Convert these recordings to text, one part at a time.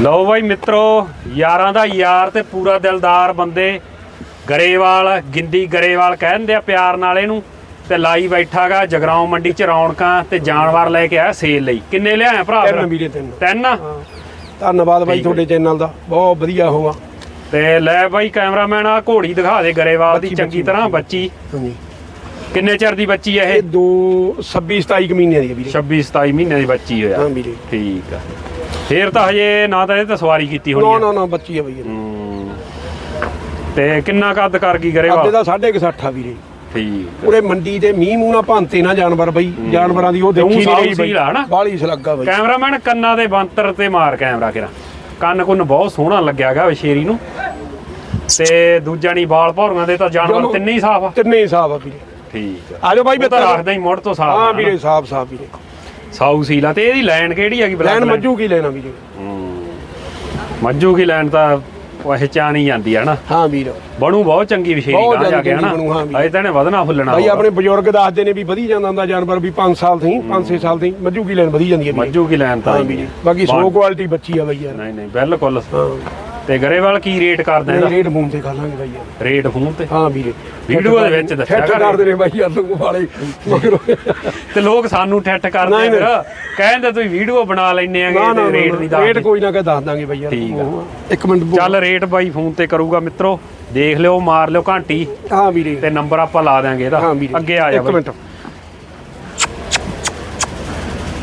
ਲਓ ਬਾਈ ਮਿੱਤਰੋ ਯਾਰਾਂ ਦਾ ਯਾਰ ਤੇ ਪੂਰਾ ਦਿਲਦਾਰ ਬੰਦੇ ਗਰੇਵਾਲ ਗਿੰਦੀ ਗਰੇਵਾਲ ਕਹਿੰਦੇ ਆ ਪਿਆਰ ਨਾਲ ਇਹਨੂੰ। ਤੇ ਲਾਈ ਬੈਠਾਗਾ ਜਗਰਾਉਂ ਮੰਡੀ ਚ ਰੌਣਕਾਂ ਤੇ ਜਾਨਵਰ ਲੈ ਕੇ ਆਇਆ ਸੇਲ ਲਈ। ਕਿੰਨੇ ਲਿਆਇਆ ਭਰਾ? ਤਿੰਨ ਵੀਰੇ ਤਿੰਨ। ਤਿੰਨ ਧੰਨਵਾਦ ਬਾਈ ਤੁਹਾਡੇ ਚੈਨਲ ਦਾ। ਬਹੁਤ ਵਧੀਆ ਹੋਵਾ ਤੇ ਲੈ ਬਾਈ ਕੈਮਰਾਮੈਨ ਆ ਘੋੜੀ ਦਿਖਾ ਦੇ ਗਰੇਵਾਲ ਦੀ ਚੰਗੀ ਤਰ੍ਹਾਂ ਬੱਚੀ। ਹਾਂਜੀ। ਕਿੰਨੇ ਚਿਰ ਦੀ ਬੱਚੀ ਹੈ ਇਹ? ਇਹ ਦੋ 26 27 ਕੁ ਮਹੀਨਿਆਂ ਦੀ ਹੈ ਵੀਰੇ। 26 27 ਮਹੀਨੇ ਦੀ ਬੱਚੀ ਹੋਇਆ। ਹਾਂ ਵੀਰੇ। ਠੀਕ ਆ। ਫੇਰ ਤਾਂ ਹਜੇ ਨਾ ਤਾਂ ਇਹ ਤੇ ਸਵਾਰੀ ਕੀਤੀ ਹੋਣੀ ਨਾ ਆ। ਨਾ ਨਾ ਬੱਚੀ ਹੈ ਬਈ। ਹੂੰ। ਤੇ ਕਿੰਨਾ ਕੱਦ ਕਰ ਗਈ ਅੱਧੇ ਗਰੇਵਾਲ ਦਾ 60 ਆ ਵੀਰੇ। ਠੀਕ ਪੂਰੇ ਮੰਡੀ ਤੇ ਮੀਂਹ ਮੂੰਹ ਨਾ ਭਾਂਤੇ ਨਾ ਜਾਨਵਰ ਬਈ ਜਾਨਵਰਾਂ ਦੀ ਉਹ ਦੇਖੀ ਨਹੀਂ ਰਹੀ ਸੀਲ ਆ ਹਨਾ? ਬਈ ਬਾਲੀ ਸਲੱਗਾ ਬਈ। ਕੈਮਰਾਮੈਨ ਕੰਨਾਂ ਦੇ ਬੰਤਰ ਤੇ ਮਾਰ ਕੈਮਰਾ ਕਿਰਾ। ਕੰਨ ਕੁੰਨ ਬਹੁਤ ਸੋਹਣਾ ਲੱਗਿਆਗਾ ਸ਼ੇਰੀ ਨੂੰ। ਤੇ ਦੂਜਾ ਨਹੀਂ ਵਾਲ ਭੌਰੀਆਂ ਦੇ ਤਾਂ ਜਾਨਵਰ। ਤਿੰਨੇ ਹੀ ਸਾਫ਼ ਆ। ਤਿੰਨੇ ਹੀ ਸਾਫ਼ ਆ ਵੀਰੇ। ਠੀਕ ਆ। ਆਜੋ ਬਾਈ ਉਹ ਤਾਂ ਰੱਖਦਾ ਹੀ ਮੁੜ ਤੋਂ ਸਾਫ਼ ਹਾਂ ਵੀਰੇ ਸਾਫ਼ ਸਾਫ਼ ਵੀਰੇ। ਸਾਊ ਸੀਲਾ ਤੇ ਇਹਦੀ ਲਾਈਨ ਕਿਹੜੀ ਹੈਗੀ black ਲੈਣ line? ਮੱਜੂ ਕੀ ਲੈਣਾ ਵੀਰੇ? ਹੂੰ। ਮੱਝੂ ਕੀ ਲਾਈਨ ਤਾਂ ਪਹਿਚਾਨ ਹੀ ਜਾਂਦੀ ਹੈ ਨਾ। ਹਾਂ ਵੀਰ। ਬਣੂ ਬਹੁਤ ਚੰਗੀ ਵਿਸ਼ੇਰੀ ਬਹੁਤ ਗਾਂ ਜਾ ਕੇ ਚੰਗੀ ਹਨਾ। ਬਣੂ, ਹਾਂ ਵੀ। ਅਜੇ ਤਾਂ ਇਹਨੇ ਵਧਣਾ ਫੁੱਲਣਾ ਹੋਰ। ਆਪਣੇ ਬਜ਼ੁਰਗ ਦੱਸਦੇ ਨੇ ਵੀ ਵਧੀ ਜਾਂਦਾ ਹੁੰਦਾ ਜਾਨਵਰ ਵੀ 5 ਸਾਲ ਥੀ 5-6 ਸਾਲ ਥੀ ਮੱਜੂ ਕੀ ਲੈਣ ਵਧੀ ਜਾਂਦੀ ਹੈ ਵੀਰੇ? ਮੱਝੂ ਕੀ ਲਾਈਨ ਤਾਂ ਬਾਕੀ 100 ਕੁਆਲਿਟੀ ਬੱਚੀ ਆ ਬਈ ਯਾਰ। ਨਹੀਂ ਨਹੀਂ ਬਿਲਕੁਲ। ਹਾਂ। ਤੇ ਗਰੇਵਾਲ ਕੀ ਰੇਟ ਕਰਦਾ ਇਹਦਾ? ਰੇਟ ਮੂੰਹ ਤੇ ਕਰ ਲਾਂਗੇ ਬਾਈ ਯਾਰ। ਰੇਟ ਫੋਨ ਤੇ? ਹਾਂ ਵੀਰੇ। ਵੀਡੀਓ ਦੇ ਵਿੱਚ ਦੱਸਿਆ ਠੱਠ ਕਰ। ਕਰਦੇ ਨੇ ਬਾਈ ਯਾਰ ਲੋਕ ਵਾਲੇ। ਤੇ ਲੋਕ ਸਾਨੂੰ ਠੱਠ ਕਰਦੇ ਫਿਰ। ਕਹਿੰਦੇ ਤੁਸੀਂ ਵੀਡੀਓ ਬਣਾ ਲੈਨੇ ਨਾ ਆਗੇ ਨਾ ਤੇ ਰੇਟ ਨਹੀਂ ਦੱਸ ਰੇਟ ਕੋਈ ਨਾ ਕਹ ਦੱਸ ਦਾਂਗੇ ਬਾਈ ਯਾਰ। ਠੀਕ ਆ। ਇੱਕ ਮਿੰਟ। ਚੱਲ ਰੇਟ ਬਾਈ ਫੋਨ ਤੇ ਕਰੂਗਾ ਮਿੱਤਰੋ। ਦੇਖ ਲਿਓ ਮਾਰ ਲਿਓ ਘੰਟੀ। ਹਾਂ ਵੀਰੇ। ਤੇ ਨੰਬਰ ਆਪਾਂ ਲਾ ਦਾਂਗੇ ਇਹਦਾ। ਅੱਗੇ ਆ ਜਾ ਇੱਕ ਮਿੰਟ।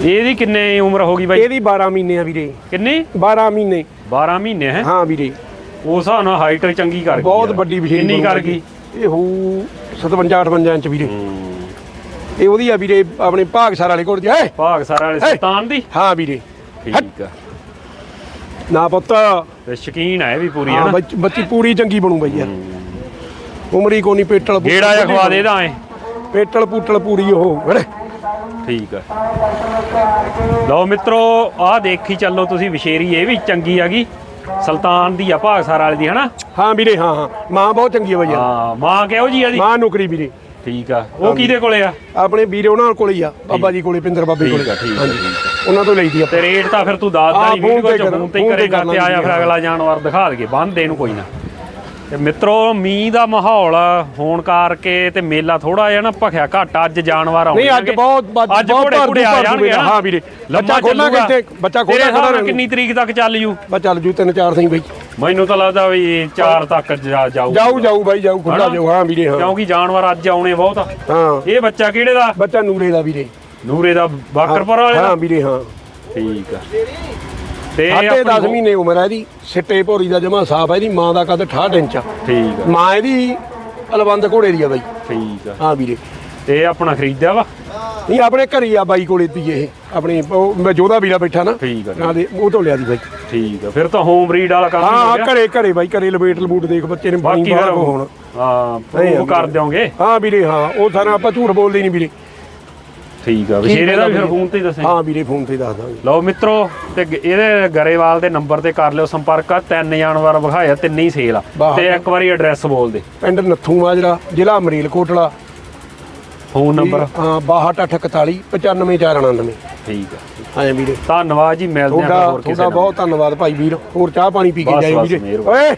ਇਹਦੀ ਕਿੰਨੇ ਉਮਰ ਹੋ ਗਈ ਬਾਈ? ਇਹਦੀ 12 ਮਹੀਨੇ ਆ ਵੀਰੇ। ਕਿੰਨੀ? 12 ਮਹੀਨੇ। 12 ਮਹੀਨੇ ਹੈ। ਹਾਂ ਵੀਰੇ। ਉਸ ਹਿਸਾਬ ਨਾਲ ਹਾਈਟ ਚੰਗੀ ਕਰ ਗਈ ਬਹੁਤ ਯਾਰ। ਵੱਡੀ ਵਿਸ਼ੇਸ਼ ਕਿੰਨੀ ਕਰ ਗਈ? ਇਹ ਹੋ 57 58 ਇੰਚ ਵੀਰੇ। ਹੂੰ। ਇਹ ਉਹਦੀ ਆ ਵੀਰੇ ਆਪਣੇ ਭਾਗਸਰ ਵਾਲੇ ਕੋਲ ਜਾ ਭਾਗ ਸਾਰਾ ਵਾਲੇ ਹੈ। ਸੁਲਤਾਨ ਦੀ? ਹਾਂ ਵੀਰੇ। ਠੀਕ ਆ। ਨਾ ਪੁੱਤ। ਤੇ ਸ਼ਕੀਨ ਹੈ ਇਹ ਵੀ ਪੂਰੀ ਹੈ ਹਾਂ ਨਾ? ਬੱਚ- ਬੱਚੀ ਪੂਰੀ ਚੰਗੀ ਬਣੂ ਬਈ ਯਾਰ। ਉਮਰੀ ਕੋ ਨਹੀਂ ਪੇਟਲ ਪੂਟਲ ਗੇੜਾ ਜਿਹਾ ਖਵਾ ਦੇ ਇਹਦਾ ਐ। ਪੇਟਲ ਪੂਟਲ ਪੂਰੀ ਉਹ ਵੀਰੇ ਠੀਕ ਆ। ਲਓ ਮਿੱਤਰੋ ਆਹ ਦੇਖੀ ਚੱਲੋ ਤੁਸੀਂ ਵਿਸ਼ੇਰੀ ਇਹ ਵੀ ਚੰਗੀ ਹੈਗੀ ਸੁਲਤਾਨ ਦੀ ਆ ਭਾਗਸਰ ਵਾਲੇ ਦੀ ਹਨਾ? ਹਾਂ ਵੀਰੇ ਹਾਂ ਹਾਂ। ਮਾਂ ਬਹੁਤ ਚੰਗੀ ਆ ਬਈ ਹਾਂ ਮਾਂ ਕਿਹੋ ਜੀ ਆ ਦੀ? ਮਾਂ ਨੌਕਰੀ ਵੀਰੇ। ਠੀਕ ਆ। ਉਹ ਕਿਹਦੇ ਕੋਲੇ ਆ? ਆਪਣੇ ਵੀਰੇ ਉਹਨਾਂ ਕੋਲ ਹੀ ਆ ਬਾਬਾ ਜੀ ਕੋਲੇ ਪਿੰਦਰ ਬਾਬੇ ਠੀਕ ਕੋਲੇ। ਆ, ਠੀਕ ਆ, ਹਾਂਜੀ। ਉਹਨਾਂ ਤੋਂ ਲਈਦੀ ਆ। ਤੇ ਰੇਟ ਤਾਂ ਫਿਰ ਤੂੰ ਦੱਸਦਾ ਹਾਂ, ਨਹੀਂ ਵੀਡੀਓ ਚ ਫੋਨ ਤੇ ਹੀ ਕਰੇਗਾ ਕਰ ਤੇ ਆਇਆ ਫਿਰ। ਅਗਲਾ ਜਾਨਵਰ ਦਿਖਾ ਦਈਏ ਬੰਨ ਦੇ ਨੂੰ ਕੋਈ ਨਾ। ਤੇ ਮਿੱਤਰੋ ਮੀਂਹ ਦਾ ਮਾਹੌਲ ਹੋਣ ਕਰਕੇ ਤੇ ਮੇਲਾ ਥੋੜਾ ਜਿਹਾ ਨਾ ਭਖਿਆ ਘੱਟ ਅੱਜ ਜਾਨਵਰ ਆਉਂਦੇ ਨਹੀਂ ਅੱਜ ਬਹੁਤ ਅੱਜ ਘੋੜੇ ਘੋੜੇ ਆ ਜਾਣਗੇ। ਹਾਂ ਵੀਰੇ ਲੰਮਾ ਬੱਚਾ ਖੋਲਾ ਚੱਲੂਗਾ। ਕਿੱਥੇ ਬੱਚਾ ਤੇਰੇ ਖੋਲਾ ਹਿਸਾਬ ਨਾਲ ਖੜਾ ਕਿੰਨੀ ਤਰੀਕ ਤੱਕ ਚੱਲ ਜੂ? ਬਸ ਚੱਲ ਜੂ ਤਿੰਨ ਚਾਰ ਸਿੰਘ ਬਈ। ਮੈਨੂੰ ਤਾਂ ਲੱਗਦਾ ਵੀ 4 ਤੱਕ ਜਾਊ ਜਾਊ ਜਾਊ ਬਾਈ ਜਾਊ ਖੁੱਲਾ? ਜਾਊ। ਹਾਂ ਵੀਰੇ ਹਾਂ। ਕਿਉਂਕਿ ਜਾਨਵਰ ਅੱਜ ਆਉਣੇ ਬਹੁਤ ਆ। ਹਾਂ। ਇਹ ਬੱਚਾ ਕਿਹੜੇ ਦਾ? ਬੱਚਾ ਨੂਰੇ ਦਾ ਵੀਰੇ। ਨੂਰੇ ਦਾ ਬਾਕਰਪੁਰ ਵਾਲੇ ਹਾਂ ਵੀਰੇ ਹਾਂ। ਠੀਕ ਆ। ਤੇ ਸਾਢੇ ਆਪਣੀ 10 ਮਹੀਨੇ ਉਮਰ ਹੈ ਇਹਦੀ ਸਿੱਟੇ ਭੋਰੀ ਦਾ ਜਮਾ ਸਾਫ਼ ਹੈ ਇਹਦੀ ਮਾਂ ਦਾ ਕੱਦ 68 ਇੰਚ ਆ। ਠੀਕ ਆ। ਮਾਂ ਇਹਦੀ ਅਲਵੰਦ ਘੋੜੇ ਦੀ ਆ ਬਾਈ। ਠੀਕ ਆ। ਹਾਂ ਵੀਰੇ। ਇਹ ਆਪਣਾ ਖਰੀਦਿਆ ਵਾ? ਨਹੀਂ ਆਪਣੇ ਘਰੀ ਆ ਬਾਈ ਕੋਲੇ ਤੀ ਇਹ ਆਪਣੀ ਉਹ ਮੈਂ ਜੋਦਾ ਵੀਰਾ ਬੈਠਾ ਨਾ। ਠੀਕ ਆ ਹਾਂ ਦੇ ਉਹ ਤੋਂ ਲਿਆ ਦੀ ਬਾਈ। ਠੀਕ ਆ ਫਿਰ ਤਾਂ ਹੋਮ ਬਰੀਡ ਵਾਲਾ ਕੰਮ ਹੀ ਘਰੇ ਘਰੇ ਬਾਈ ਘਰੇ ਲਪੇਟ ਲਬੂਟ ਦੇਖ ਬੱਚੇ ਨੇ ਬਾਕੀ ਫਿਰ ਹੁਣ। ਹਾਂ ਉਹ ਕਰ ਦਿਓਗੇ? ਹਾਂ ਵੀਰੇ ਹਾਂ ਉਹ ਸਾਰਾ ਆਪਾਂ ਝੂਠ ਬੋਲਦੇ ਨਹੀਂ ਵੀਰੇ। ਠੀਕ ਆ। ਵਿਸ਼ੇਰੇ ਦਾ ਵੀ ਫਿਰ ਫੋਨ ਤੇ ਹੀ ਦੱਸੇ ਹਾਂ ਵੀਰੇ ਫੋਨ ਤੇ ਦੱਸ ਦਾਂਗੇ ਲਓ ਮਿੱਤਰੋ ਤੇ ਗ- ਇਹਦੇ ਗਰੇਵਾਲ ਦੇ ਨੰਬਰ ਤੇ ਕਰ ਲਿਓ ਸੰਪਰਕ ਆ। ਤਿੰਨ ਜਾਨਵਰ ਵਿਖਾਇਆ ਤਿੰਨੇ ਹੀ ਸੇਲ ਆ। ਵਾਹ। ਤੇ ਇੱਕ ਵਾਰੀ ਐਡਰੈਸ ਬੋਲ ਦੇ। ਪਿੰਡ ਨੱਥੂ ਮਾਜਰਾ ਜ਼ਿਲ੍ਹਾ ਅਮਰੀਲ ਕੋਟਲਾ ਫੋਨ ਨੰਬਰ। ਹਾਂ 6241 95499 ਠੀਕ ਆ। ਹਾਂ ਵੀਰੇ। ਧੰਨਵਾਦ ਜੀ ਮਿਲਦੇ ਆ ਤੁਹਾਡਾ ਹੋਰ ਕਿਸੇ ਤੁਹਾਡਾ ਨਾਲ ਬਹੁਤ ਧੰਨਵਾਦ ਭਾਈ ਵੀਰ। ਹੋਰ ਚਾਹ ਪਾਣੀ ਪੀ ਕੇ ਬਸ, ਜਾਇਓ ਬਸ, ਵੀਰੇ। ਮਿਹਰਬਾਨੀ। ਓਏ!